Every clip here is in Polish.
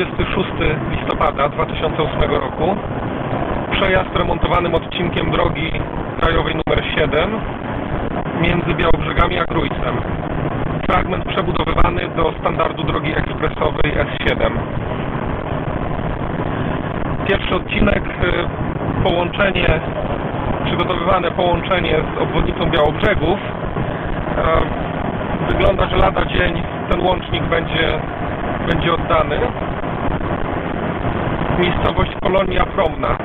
Środa, 26 listopada 2008 roku. Przejazd remontowanym odcinkiem drogi krajowej nr 7 między Białobrzegami a Grójcem. Fragment przebudowywany do standardu drogi ekspresowej S7. Pierwszy odcinek, y, połączenie, przygotowywane połączenie z obwodnicą Białobrzegów. E, wygląda, że lada dzień ten łącznik będzie, będzie oddany. Miejscowość Kolonia Promna.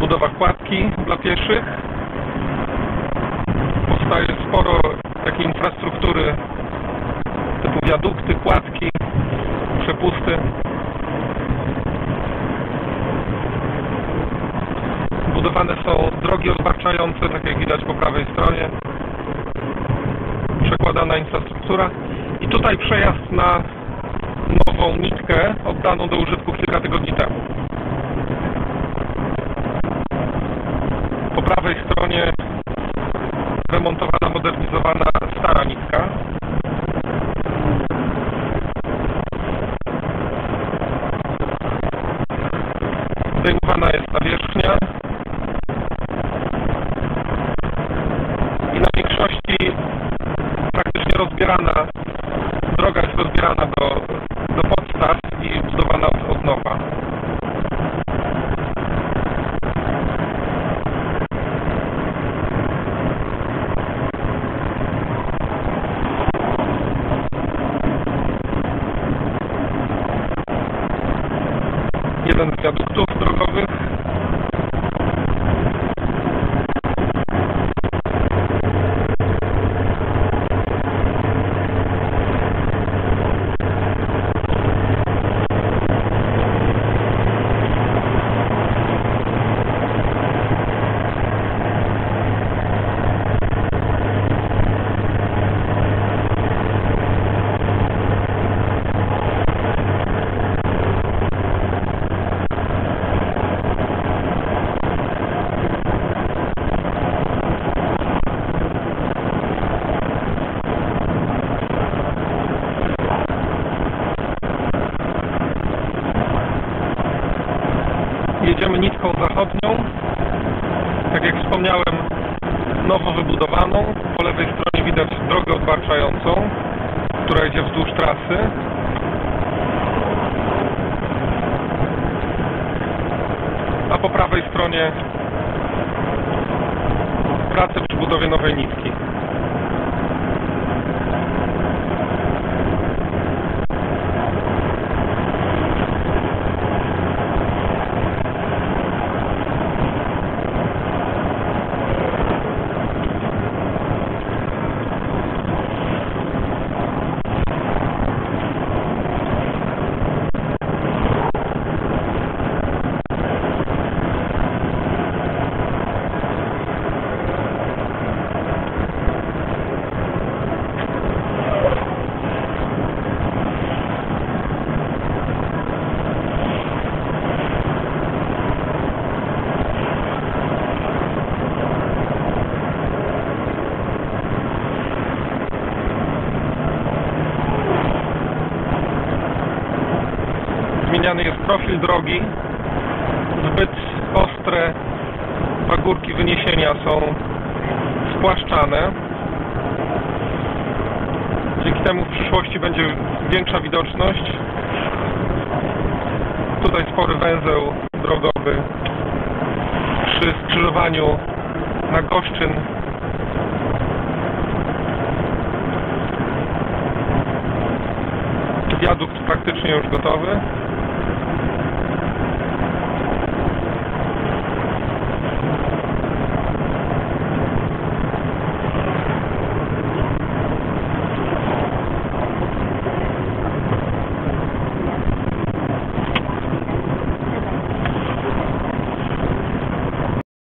budowa kładki dla pieszych. Powstaje sporo takiej infrastruktury typu wiadukty, kładki, przepusty. Budowane są drogi odbarczające, tak jak widać po prawej stronie. Przekładana infrastruktura. I tutaj przejazd na nową nitkę oddaną do użytku kilka tygodni temu. po prawej stronie remontowana, modernizowana stara nitka. Zdejmowana jest nawierzchnia i większości praktycznie rozbierana, droga jest rozbierana do, do podstaw i budowana od, od nowa. jeden z wiaduktów drogowych. Jedziemy nitką zachodnią. Tak jak wspomniałem, nowo wybudowaną. Po lewej stronie widać drogę odbarczającą, która idzie wzdłuż trasy. A po prawej stronie prace przy budowie nowej nitki. Zmieniany jest profil drogi. Zbyt ostre pagórki wyniesienia są spłaszczane. Dzięki temu w przyszłości będzie większa widoczność. Tutaj spory węzeł drogowy przy skrzyżowaniu na Goszczyn wiadukt praktycznie już gotowy.